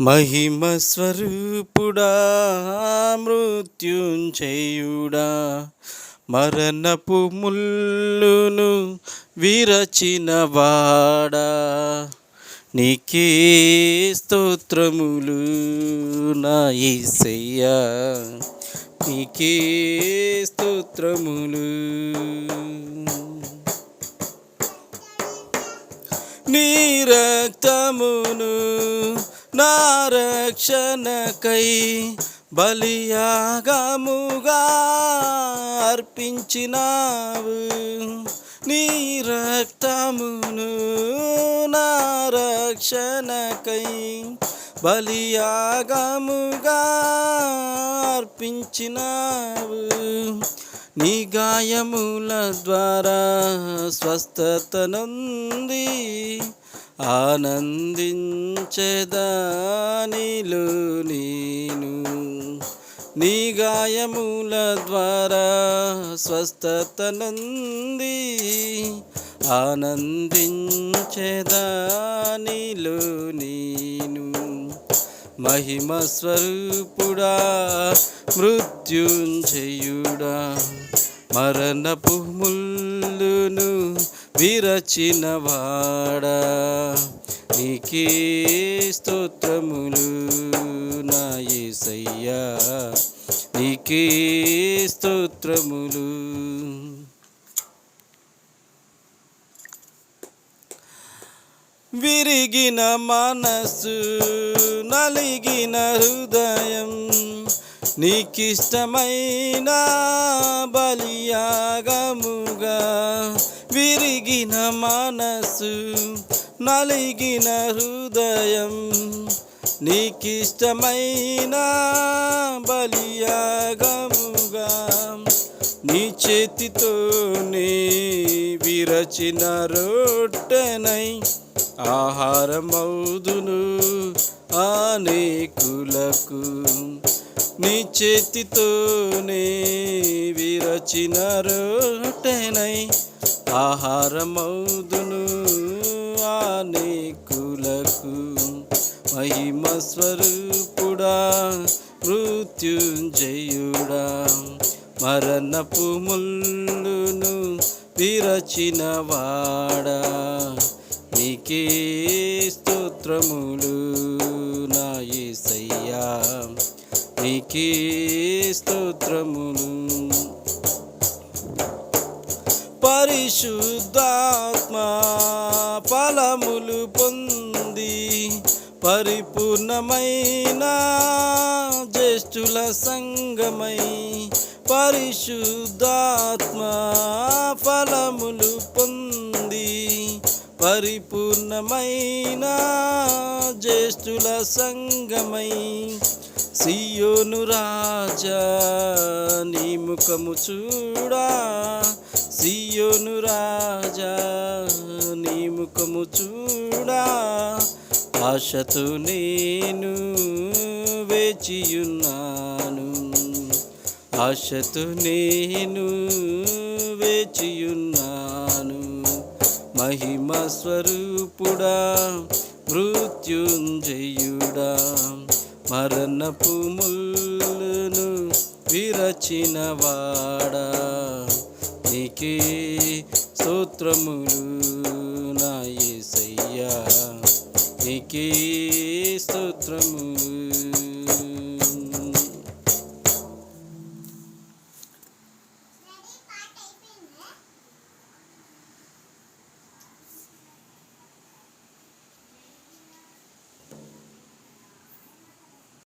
మహిమ స్వరూపుడా మృత్యుంజయుడా. మరణపు ముల్లును విరచిన వాడా. నీకే స్తోత్రములు నా ఈసయ్యా నీకే స్తోత్రములు. నీ రక్తమును నా రక్షణకై బలియాగముగా అర్పించినావు. నీ రక్తమును నా రక్షణకై బలియాగముగా అర్పించినావు. నీ గాయముల ద్వారా స్వస్థత నంది ఆనందించేదానిలు నేను. నీ గాయముల ద్వారా స్వస్థత నంది ఆనందించేదానిలో నేను. మహిమ స్వరూపుడా మృత్యుంజయుడా మరణపు ముల్లును విరచినవాడా నీకే స్తోత్రములు నా ఏసయ్యా నీకే స్తోత్రములు. విరిగిన మనస్సు నలిగిన హృదయం నీకిష్టమైన బలియాగముగా విరిగిన మనసు నలిగిన హృదయం నీకిష్టమైన బలియాగముగా నీ చేతితోనే విరచిన రొట్టెనై ఆహారమౌదును అనేకులకు నీ చేతితోనే విరచిన రోటెనై ఆహారమౌదును అనేకులకు మహిమ స్వరూపుడా మృత్యుంజయుడా మరణపు ముళ్ళును విరచిన వాడా నీకే స్తోత్రములు నా యేసయ్యా నీకే స్తోత్రములు. పరిశుద్ధాత్మ ఫలములు పొంది పరిపూర్ణమైన జ్యేష్ఠుల సంగమై పరిశుద్ధాత్మ ఫలములు పొంది పరిపూర్ణమైన జ్యేష్ఠుల సంగమై సియోను రాజా నీ ముఖము చూడా. సియోను రాజా నీ ముఖము చూడా. ఆశతో నేను వేచియున్నాను. ఆశతో నేను వేచియున్నాను మహిమ స్వరూపుడా మృత్యుంజయుడా. మరణపు ముల్లును విరచిన వాడా నీకే స్తోత్రములు నా ఏసయ్యా నీకే స్తోత్రములు